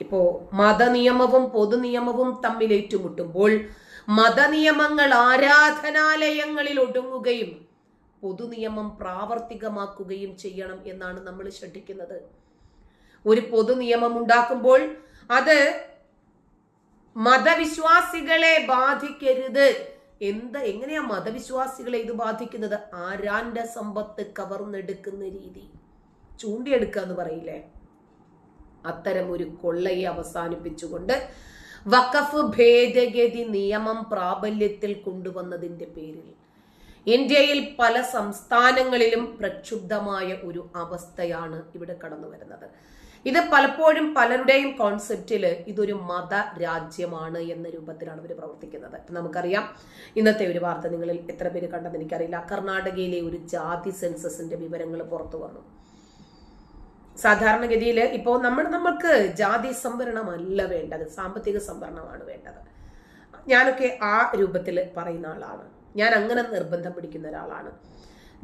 ഇപ്പോ മതനിയമവും പൊതുനിയമവും തമ്മിൽ ഏറ്റുമുട്ടുമ്പോൾ മതനിയമങ്ങൾ ആരാധനാലയങ്ങളിൽ ഒടുങ്ങുകയും പൊതുനിയമം പ്രാവർത്തികമാക്കുകയും ചെയ്യണം എന്നാണ് നമ്മൾ ശ്രദ്ധിക്കുന്നത്. ഒരു പൊതുനിയമം ഉണ്ടാക്കുമ്പോൾ അത് മതവിശ്വാസികളെ ബാധിക്കരുത്. എന്ത് എങ്ങനെയാ മതവിശ്വാസികളെ ഇത് ബാധിക്കുന്നത്? ആരാന്റെ സമ്പത്ത് കവർന്നെടുക്കുന്ന രീതി. ചൂണ്ടിയെടുക്കുക എന്ന് പറയില്ലേ? അത്തരം ഒരു കൊള്ളയെ അവസാനിപ്പിച്ചുകൊണ്ട് വഖഫ് ഭേദഗതി നിയമം പ്രാബല്യത്തിൽ കൊണ്ടുവന്നതിന്റെ പേരിൽ ഇന്ത്യയിൽ പല സംസ്ഥാനങ്ങളിലും പ്രക്ഷുബ്ധമായ ഒരു അവസ്ഥയാണ് ഇവിടെ കടന്നു വരുന്നത്. ഇത് പലപ്പോഴും പലരുടെയും കോൺസെപ്റ്റിൽ ഇതൊരു മത രാജ്യമാണ് എന്ന രൂപത്തിലാണ് ഇവർ പ്രവർത്തിക്കുന്നത്. നമുക്കറിയാം ഇന്നത്തെ ഒരു വാർത്ത നിങ്ങളിൽ എത്ര പേര് കണ്ടെന്ന് എനിക്കറിയില്ല. കർണാടകയിലെ ഒരു ജാതി സെൻസസിന്റെ വിവരങ്ങൾ പുറത്തു വന്നു. സാധാരണഗതിയിൽ ഇപ്പോൾ നമ്മൾ നമ്മൾക്ക് ജാതി സംവരണമല്ല വേണ്ടത് സാമ്പത്തിക സംവരണമാണ് വേണ്ടത്. ഞാനൊക്കെ ആ രൂപത്തിൽ പറയുന്ന ആളാണ്. ഞാൻ അങ്ങനെ നിർബന്ധം പിടിക്കുന്ന ഒരാളാണ്.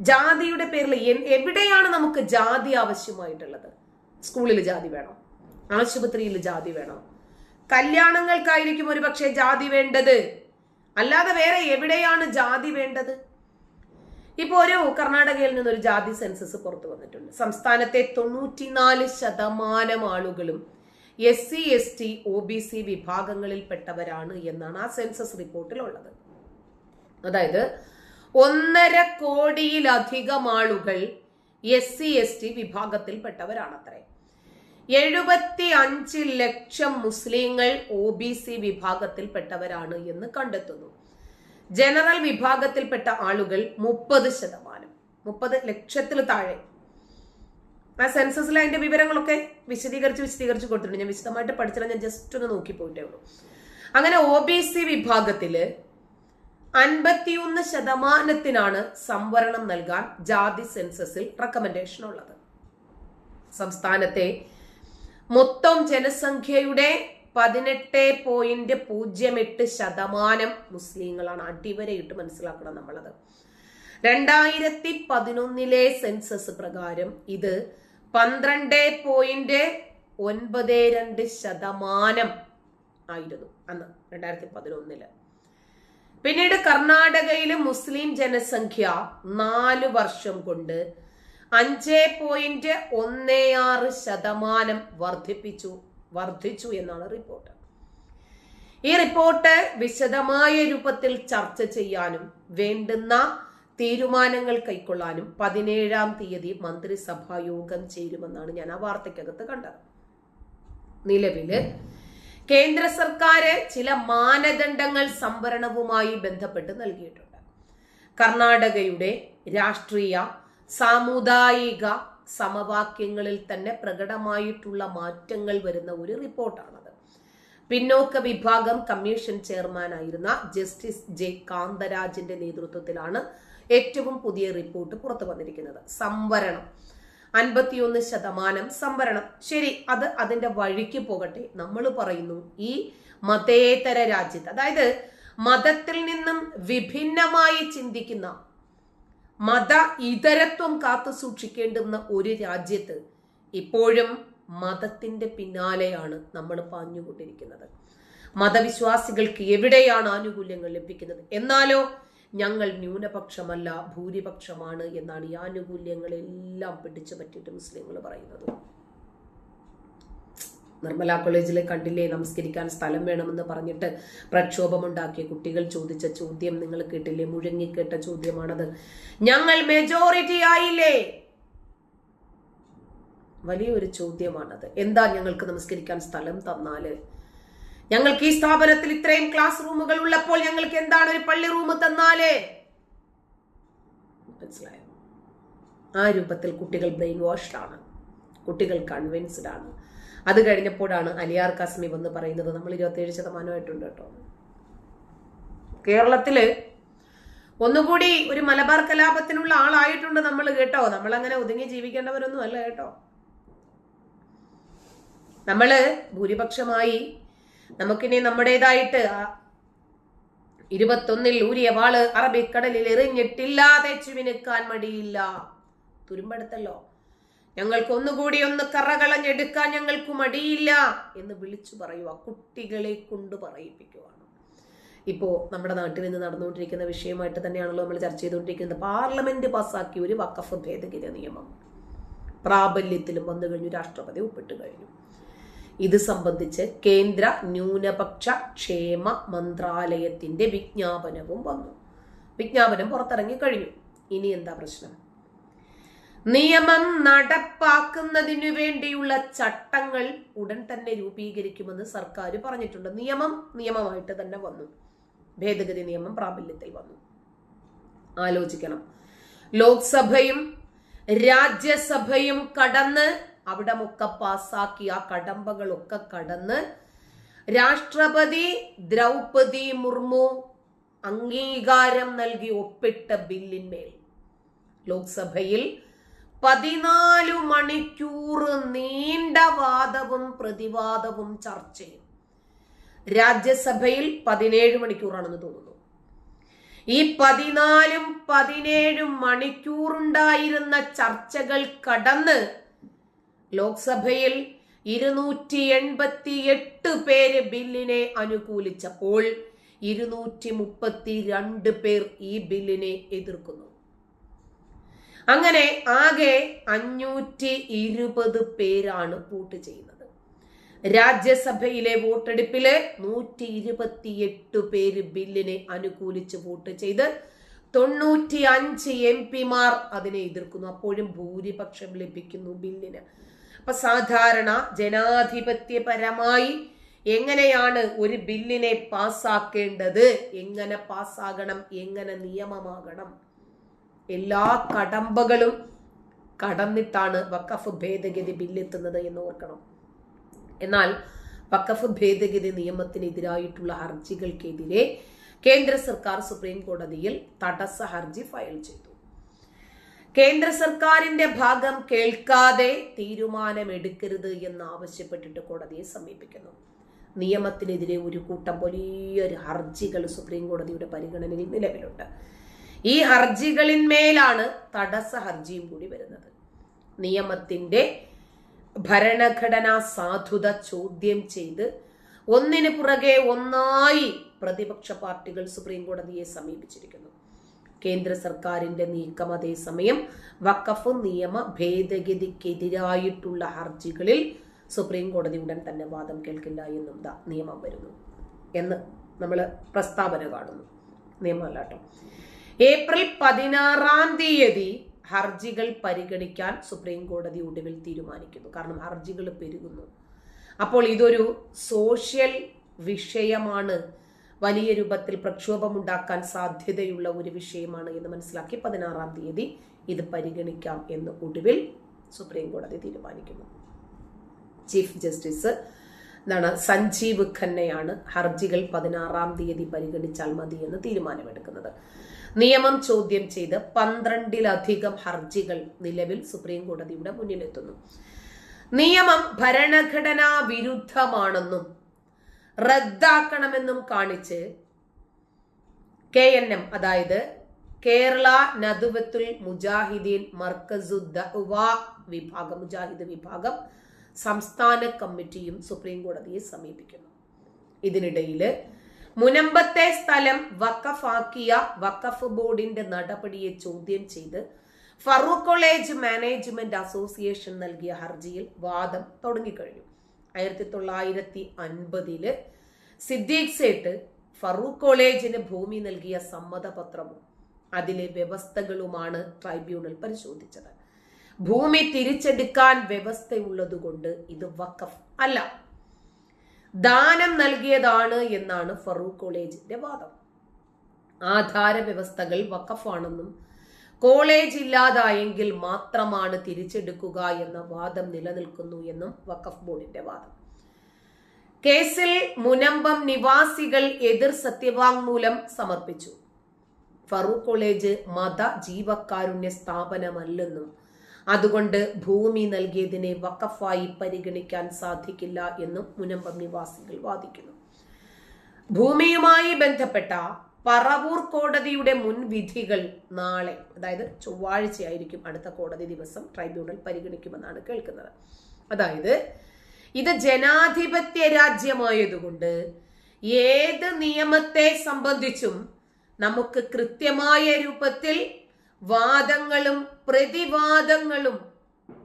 ജാതിയുടെ പേരിൽ എവിടെയാണ് നമുക്ക് ജാതി ആവശ്യമായിട്ടുള്ളത്? സ്കൂളിൽ ജാതി വേണം. ആശുപത്രിയിൽ ജാതി വേണം. കല്യാണങ്ങൾക്കായിരിക്കും ഒരു പക്ഷേ ജാതി വേണ്ടത്. അല്ലാതെ വേറെ എവിടെയാണ് ജാതി വേണ്ടത്? ഇപ്പോൾ ഒരു കർണാടകയിൽ നിന്നൊരു ജാതി സെൻസസ് പുറത്തു വന്നിട്ടുണ്ട്. സംസ്ഥാനത്തെ തൊണ്ണൂറ്റിനാല് ശതമാനം ആളുകളും S C S T O B C വിഭാഗങ്ങളിൽപ്പെട്ടവരാണ് എന്നാണ് ആ സെൻസസ് റിപ്പോർട്ടിൽ ഉള്ളത് അതായത് ഒന്നര കോടിയിലധികം ആളുകൾ എസ് സി എസ് ടി വിഭാഗത്തിൽപ്പെട്ടവരാണത്രേ. എഴുപത്തി അഞ്ച് ലക്ഷം മുസ്ലിങ്ങൾ ഒ ബി സി വിഭാഗത്തിൽപ്പെട്ടവരാണ് എന്ന് കണ്ടെത്തുന്നു. ജനറൽ വിഭാഗത്തിൽപ്പെട്ട ആളുകൾ മുപ്പത് ശതമാനം. മുപ്പത് ലക്ഷത്തിൽ താഴെ. ആ സെൻസസിൽ അതിന്റെ വിവരങ്ങളൊക്കെ വിശദീകരിച്ച് വിശദീകരിച്ച് കൊടുത്തിട്ടുണ്ട്. ഞാൻ വിശദമായിട്ട് പഠിച്ചില്ല ഞാൻ ജസ്റ്റ് ഒന്ന് നോക്കി പോയിട്ടേ ഉള്ളൂ. അങ്ങനെ ഒ ബി സി വിഭാഗത്തിൽ അൻപത്തിയൊന്ന് ശതമാനത്തിനാണ് സംവരണം നൽകാൻ ജാതി സെൻസസിൽ റെക്കമെൻഡേഷൻ ഉള്ളത്. സംസ്ഥാനത്തെ മൊത്തം ജനസംഖ്യയുടെ പതിനെട്ട് പോയിന്റ് പൂജ്യം എട്ട് ശതമാനം മുസ്ലിങ്ങളാണ്. അടിവരയിട്ട് മനസ്സിലാക്കണം നമ്മളത്. രണ്ടായിരത്തി പതിനൊന്നിലെ സെൻസസ് പ്രകാരം ഇത് പന്ത്രണ്ട് പോയിന്റ് ഒൻപത് രണ്ട് ശതമാനം ആയിരുന്നു അന്ന് രണ്ടായിരത്തി പതിനൊന്നിൽ പിന്നീട് കർണാടകയിലെ മുസ്ലിം ജനസംഖ്യ നാല് വർഷം കൊണ്ട് അഞ്ച് പോയിന്റ് ഒന്ന് ആറ് ശതമാനം വർദ്ധിപ്പിച്ചു. വർദ്ധിച്ചു എന്നാണ് റിപ്പോർട്ട്. ഈ റിപ്പോർട്ട് വിശദമായ രൂപത്തിൽ ചർച്ച ചെയ്യാനും വേണ്ടുന്ന തീരുമാനങ്ങൾ കൈക്കൊള്ളാനും പതിനേഴാം തീയതി മന്ത്രിസഭാ യോഗം ചേരുമെന്നാണ് ഞാൻ ആ വാർത്തയ്ക്കകത്ത് കണ്ടത്. നിലവിൽ കേന്ദ്ര സർക്കാർ ചില മാനദണ്ഡങ്ങൾ സംവരണവുമായി ബന്ധപ്പെട്ട് നൽകിയിട്ടുണ്ട്. കർണാടകയുടെ രാഷ്ട്രീയ സാമുദായിക സമവാക്യങ്ങളിൽ തന്നെ പ്രകടമായിട്ടുള്ള മാറ്റങ്ങൾ വരുന്ന ഒരു റിപ്പോർട്ടാണത്. പിന്നോക്ക വിഭാഗം കമ്മീഷൻ ചെയർമാനായിരുന്ന ജസ്റ്റിസ് ജെ കാന്തരാജിന്റെ നേതൃത്വത്തിലാണ് ഏറ്റവും പുതിയ റിപ്പോർട്ട് പുറത്തു വന്നിരിക്കുന്നത്. സംവരണം. അൻപത്തിയൊന്ന് ശതമാനം സംവരണം. ശരി അത് അതിന്റെ വഴിക്ക് പോകട്ടെ. നമ്മൾ പറയുന്നു ഈ മതേതര രാജ്യത്ത് അതായത് മതത്തിൽ നിന്നും വിഭിന്നമായി ചിന്തിക്കുന്ന മത ഇതരത്വം കാത്തു സൂക്ഷിക്കേണ്ടുന്ന ഒരു രാജ്യത്ത് ഇപ്പോഴും മതത്തിന്റെ പിന്നാലെയാണ് നമ്മൾ പാഞ്ഞുകൊണ്ടിരിക്കുന്നത്. മതവിശ്വാസികൾക്ക് എവിടെയാണ് ആനുകൂല്യങ്ങൾ ലഭിക്കുന്നത്? എന്നാലോ ഞങ്ങൾ ന്യൂനപക്ഷമല്ല ഭൂരിപക്ഷമാണ് എന്നാണ് ഈ ആനുകൂല്യങ്ങളെല്ലാം പിടിച്ചു പറ്റിയിട്ട് മുസ്ലിങ്ങൾ പറയുന്നത്. നിർമ്മല കോളേജിൽ കണ്ടില്ലേ നമസ്കരിക്കാൻ സ്ഥലം വേണമെന്ന് പറഞ്ഞിട്ട് പ്രക്ഷോഭമുണ്ടാക്കിയ കുട്ടികൾ ചോദിച്ച ചോദ്യം നിങ്ങൾ കേട്ടില്ലേ? മുഴങ്ങിക്കേട്ട ചോദ്യമാണത്. ഞങ്ങൾ മെജോറിറ്റി ആയില്ലേ? വലിയൊരു ചോദ്യമാണത്. എന്താ ഞങ്ങൾക്ക് നമസ്കരിക്കാൻ സ്ഥലം തന്നാൽ? ഞങ്ങൾക്ക് ഈ സ്ഥാപനത്തിൽ ഇത്രയും ക്ലാസ് റൂമുകൾ ഉള്ളപ്പോൾ ഞങ്ങൾക്ക് എന്താണ് ഒരു പള്ളി റൂം തന്നാൽ? മനസ്സിലായോ? ആ രൂപത്തിൽ കുട്ടികൾ ബ്രെയിൻ വാഷ്ഡ് ആണ്. കുട്ടികൾ കൺവിൻസ്ഡ് ആണ്. അത് കഴിഞ്ഞപ്പോഴാണ് അലിയാർ കാസ്മി വന്ന് പറയുന്നത്. നമ്മൾ ഇരുപത്തിയേഴ് ശതമാനമായിട്ടുണ്ട് കേട്ടോ. കേരളത്തിൽ ഒന്നുകൂടി ഒരു മലബാർ കലാപത്തിനുള്ള ആളായിട്ടുണ്ട് നമ്മൾ കേട്ടോ. നമ്മൾ അങ്ങനെ ഒതുങ്ങി ജീവിക്കേണ്ടവരൊന്നും അല്ല കേട്ടോ. നമ്മൾ ഭൂരിപക്ഷമായി നമുക്കിനി നമ്മുടേതായിട്ട് ഇരുപത്തൊന്നിൽ ഊരിയ വാൾ അറബിക്കടലിൽ എറിഞ്ഞിട്ടില്ലാതെ ചുവിനുക്കാൻ മടിയില്ല തുരുമ്പെടുത്തല്ലോ. ഞങ്ങൾക്ക് ഒന്നുകൂടി ഒന്ന് കറകളഞ്ഞെടുക്കാൻ ഞങ്ങൾക്ക് മടിയില്ല എന്ന് വിളിച്ചു പറയുക കുട്ടികളെ കൊണ്ട് പറയിപ്പിക്കുവാണ്. ഇപ്പോ നമ്മുടെ നാട്ടിൽ നിന്ന് നടന്നുകൊണ്ടിരിക്കുന്ന വിഷയമായിട്ട് തന്നെയാണല്ലോ നമ്മൾ ചർച്ച ചെയ്തുകൊണ്ടിരിക്കുന്നത്. പാർലമെന്റ് പാസ്സാക്കിയ ഒരു വക്കഫ് ഭേദഗതി നിയമം. പ്രാബല്യത്തിലും വന്നു കഴിഞ്ഞു രാഷ്ട്രപതി ഒപ്പിട്ട് കഴിഞ്ഞു. ഇത് സംബന്ധിച്ച് കേന്ദ്ര ന്യൂനപക്ഷ ക്ഷേമ മന്ത്രാലയത്തിന്റെ വിജ്ഞാപനവും വന്നു. വിജ്ഞാപനം പുറത്തിറങ്ങി കഴിഞ്ഞു. ഇനി എന്താ പ്രശ്നം? നിയമം നടപ്പാക്കുന്നതിനു വേണ്ടിയുള്ള ചട്ടങ്ങൾ ഉടൻ തന്നെ രൂപീകരിക്കുമെന്ന് സർക്കാർ പറഞ്ഞിട്ടുണ്ട്. നിയമം നിയമമായിട്ട് തന്നെ വന്നു. ഭേദഗതി നിയമം പ്രാബല്യത്തിൽ വന്നു. ആലോചിക്കണം. ലോക്സഭയും രാജ്യസഭയും കടന്ന് അവിടെ ഒക്കെ ആ കടമ്പകളൊക്കെ കടന്ന് രാഷ്ട്രപതി ദ്രൗപതി മുർമു അംഗീകാരം നൽകി ഒപ്പിട്ട ബില്ലിന്മേൽ ലോക്സഭയിൽ പതിനാലു മണിക്കൂർ നീണ്ട വാദവും പ്രതിവാദവും ചർച്ചയും രാജ്യസഭയിൽ പതിനേഴ് മണിക്കൂറാണെന്ന് തോന്നുന്നു. ഈ പതിനാലും പതിനേഴും മണിക്കൂറുണ്ടായിരുന്ന ചർച്ചകൾ കടന്ന് ലോക്സഭയിൽ ഇരുന്നൂറ്റി എൺപത്തി എട്ട് പേര് ബില്ലിനെ അനുകൂലിച്ചപ്പോൾ ഇരുന്നൂറ്റി മുപ്പത്തി രണ്ട് പേർ ഈ ബില്ലിനെ എതിർക്കുന്നു. അങ്ങനെ ആകെ അഞ്ഞൂറ്റി ഇരുപത് പേരാണ് വോട്ട് ചെയ്യുന്നത്. രാജ്യസഭയിലെ വോട്ടെടുപ്പിൽ നൂറ്റി ഇരുപത്തിയെട്ട് പേര് ബില്ലിനെ അനുകൂലിച്ച് വോട്ട് ചെയ്ത് തൊണ്ണൂറ്റി അഞ്ച് എം പിമാർ അതിനെ എതിർക്കുന്നു. അപ്പോഴും ഭൂരിപക്ഷം ലഭിക്കുന്നു ബില്ലിന്. അപ്പൊ സാധാരണ ജനാധിപത്യപരമായി എങ്ങനെയാണ് ഒരു ബില്ലിനെ പാസ്സാക്കേണ്ടത് എങ്ങനെ പാസ്സാകണം എങ്ങനെ നിയമമാകണം? എല്ലാ കടമ്പകളും കടന്നിട്ടാണ് വക്കഫ് ഭേദഗതി ബില്ലെത്തുന്നത് എന്ന് ഓർക്കണം. എന്നാൽ വക്കഫ് ഭേദഗതി നിയമത്തിനെതിരായിട്ടുള്ള ഹർജികൾക്കെതിരെ കേന്ദ്ര സർക്കാർ സുപ്രീം കോടതിയിൽ തടസ്സ ഹർജി ഫയൽ ചെയ്തു. കേന്ദ്ര സർക്കാരിന്റെ ഭാഗം കേൾക്കാതെ തീരുമാനമെടുക്കരുത് എന്ന് ആവശ്യപ്പെട്ടിട്ട് കോടതിയെ സമീപിക്കുന്നു. നിയമത്തിനെതിരെ ഒരു കൂട്ടം വലിയൊരു ഹർജികൾ സുപ്രീം കോടതിയുടെ പരിഗണനയിൽ നിലവിലുണ്ട്. ഈ ഹർജികളിന്മേലാണ് തടസ്സ ഹർജിയും കൂടി വരുന്നത്. നിയമത്തിന്റെ ഭരണഘടനാ സാധുത ചോദ്യം ചെയ്ത് ഒന്നിനു പുറകെ ഒന്നായി പ്രതിപക്ഷ പാർട്ടികൾ സുപ്രീം കോടതിയെ സമീപിച്ചിരിക്കുന്നു. കേന്ദ്ര സർക്കാരിന്റെ നീക്കം അതേസമയം വക്കഫ് നിയമ ഭേദഗതിക്കെതിരായിട്ടുള്ള ഹർജികളിൽ സുപ്രീം കോടതി ഉടൻ തന്നെ വാദം കേൾക്കില്ല എന്നും നിയമം വരുന്നു എന്ന് നമ്മൾ പ്രസ്താവന കാണുന്നു. കേട്ടോ ഏപ്രിൽ പതിനാറാം തീയതി ഹർജികൾ പരിഗണിക്കാൻ സുപ്രീം കോടതി ഒടുവിൽ തീരുമാനിക്കുന്നു. കാരണം ഹർജികൾ പെരുകുന്നു. അപ്പോൾ ഇതൊരു സോഷ്യൽ വിഷയമാണ്. വലിയ രൂപത്തിൽ പ്രക്ഷോഭമുണ്ടാക്കാൻ സാധ്യതയുള്ള ഒരു വിഷയമാണ് എന്ന് മനസ്സിലാക്കി പതിനാറാം തീയതി ഇത് പരിഗണിക്കാം എന്ന് ഒടുവിൽ സുപ്രീം കോടതി തീരുമാനിക്കുന്നു. ചീഫ് ജസ്റ്റിസ് എന്താണ് സഞ്ജീവ് ഖന്നയാണ് ഹർജികൾ പതിനാറാം തീയതി പരിഗണിച്ചാൽ മതി എന്ന് തീരുമാനമെടുക്കുന്നത്. നിയമം ചോദ്യം ചെയ്ത് പന്ത്രണ്ടിലധികം ഹർജികൾ നിലവിൽ സുപ്രീം കോടതിയുടെ മുന്നിലെത്തുന്നു. നിയമം ഭരണഘടനാ വിരുദ്ധമാണെന്നും റദ്ദാക്കണമെന്നും കാണിച്ച് കെ എൻ എം അതായത് കേരള നദുവത്തുൽ മുജാഹിദീൻ മർക്കസുദ്ദ വിഭാഗം മുജാഹിദ് വിഭാഗം സംസ്ഥാന കമ്മിറ്റിയും സുപ്രീം കോടതിയെ സമീപിക്കുന്നു. ഇതിനിടയിൽ മുനമ്പത്തെ സ്ഥലം വക്കഫാക്കിയ വക്കഫ് ബോർഡിന്റെ നടപടിയെ ചോദ്യം ചെയ്ത് ഫറൂഖ് കോളേജ് മാനേജ്മെന്റ് അസോസിയേഷൻ നൽകിയ ഹർജിയിൽ വാദം തുടങ്ങിക്കഴിഞ്ഞു. ആയിരത്തി തൊള്ളായിരത്തി അൻപതിൽ സിദ്ദീഖ് സേട്ട് ഫറൂഖ് കോളേജിന് ഭൂമി നൽകിയ സമ്മതപത്രവും അതിലെ വ്യവസ്ഥകളുമാണ് ട്രൈബ്യൂണൽ പരിശോധിച്ചത്. ഭൂമി തിരിച്ചെടുക്കാൻ വ്യവസ്ഥയുള്ളതുകൊണ്ട് ഇത് വഖഫ് അല്ല. ദാനം നൽകിയതാണ് എന്നാണ് ഫറൂഖ് കോളേജിന്റെ വാദം. ആധാര വ്യവസ്ഥകൾ വഖഫാണെന്നും കോളേജ് ഇല്ലാതായെങ്കിൽ മാത്രമാണ് തിരിച്ചെടുക്കുക എന്ന വാദം നിലനിൽക്കുന്നു എന്നും വഖഫ് ബോർഡിന്റെ വാദം. കേസിൽ മുനമ്പം നിവാസികൾ എതിർ സത്യവാങ്മൂലം സമർപ്പിച്ചു. ഫറൂഖ് കോളേജ് മത ജീവകാരുണ്യ സ്ഥാപനമല്ലെന്നും അതുകൊണ്ട് ഭൂമി നൽകിയതിനെ വക്കഫായി പരിഗണിക്കാൻ സാധിക്കില്ല എന്നും മുനമ്പം നിവാസികൾ വാദിക്കുന്നു. ഭൂമിയുമായി ബന്ധപ്പെട്ട പറവൂർ കോടതിയുടെ മുൻവിധികൾ നാളെ അതായത് ചൊവ്വാഴ്ചയായിരിക്കും അടുത്ത കോടതി ദിവസം ട്രൈബ്യൂണൽ പരിഗണിക്കുമെന്നാണ് കേൾക്കുന്നത്. അതായത് ഇത് ജനാധിപത്യ രാജ്യമായതുകൊണ്ട് ഏത് നിയമത്തെ സംബന്ധിച്ചും നമുക്ക് കൃത്യമായ രൂപത്തിൽ വാദങ്ങളും പ്രതിവാദങ്ങളും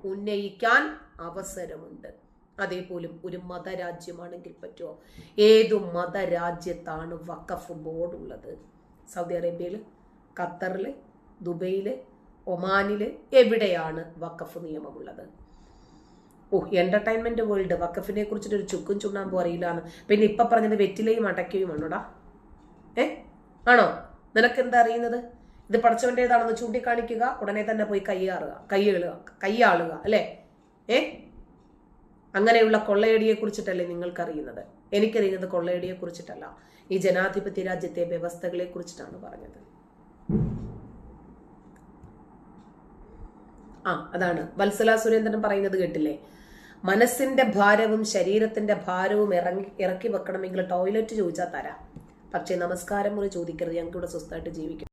ഉന്നയിക്കാൻ അവസരമുണ്ട്. അതേപോലും ഒരു മതരാജ്യമാണെങ്കിൽ പറ്റുമോ? ഏതു മതരാജ്യത്താണ് വഖഫ് ബോർഡ് ഉള്ളത്? സൗദി അറേബ്യയിൽ ഖത്തറിൽ ദുബൈയിൽ ഒമാനിൽ എവിടെയാണ് വഖഫ് നിയമമുള്ളത്? ഓ എന്റർടൈൻമെന്റ് വേൾഡ് വക്കഫിനെ കുറിച്ചിട്ട് ഒരു ചുക്കും ചുണ്ണാമ്പും അറിയില്ലാന്ന് പിന്നെ ഇപ്പൊ പറഞ്ഞത് വെറ്റിലയും അടയ്ക്കുകയും ആണോടാ ഏ? ആണോ? നിനക്ക് എന്താ അറിയുന്നത്? ഇത് പഠിച്ചവന്റെതാണെന്ന് ചൂണ്ടിക്കാണിക്കുക. ഉടനെ തന്നെ പോയി കയ്യാറുക കയ്യാളുക കയ്യാളുക അല്ലേ? ഏ? അങ്ങനെയുള്ള കൊള്ളയടിയെ കുറിച്ചിട്ടല്ലേ നിങ്ങൾക്കറിയുന്നത്. എനിക്കറിയുന്നത് കൊള്ളയടിയെ കുറിച്ചിട്ടല്ല. ഈ ജനാധിപത്യ രാജ്യത്തെ വ്യവസ്ഥകളെ കുറിച്ചിട്ടാണ് പറഞ്ഞത്. ആ അതാണ്. വത്സല സുരേന്ദ്രൻ പറയുന്നത് കേട്ടില്ലേ? മനസ്സിന്റെ ഭാരവും ശരീരത്തിന്റെ ഭാരവും ഇറങ്ങി ഇറക്കി വെക്കണമെങ്കിൽ ടോയ്ലറ്റ് ചോദിച്ചാൽ തരാം. പക്ഷേ നമസ്കാരം മുറി ചോദിക്കരുത്. ഞങ്ങൾക്ക് ഇവിടെ സ്വസ്ഥമായിട്ട് ജീവിക്കും.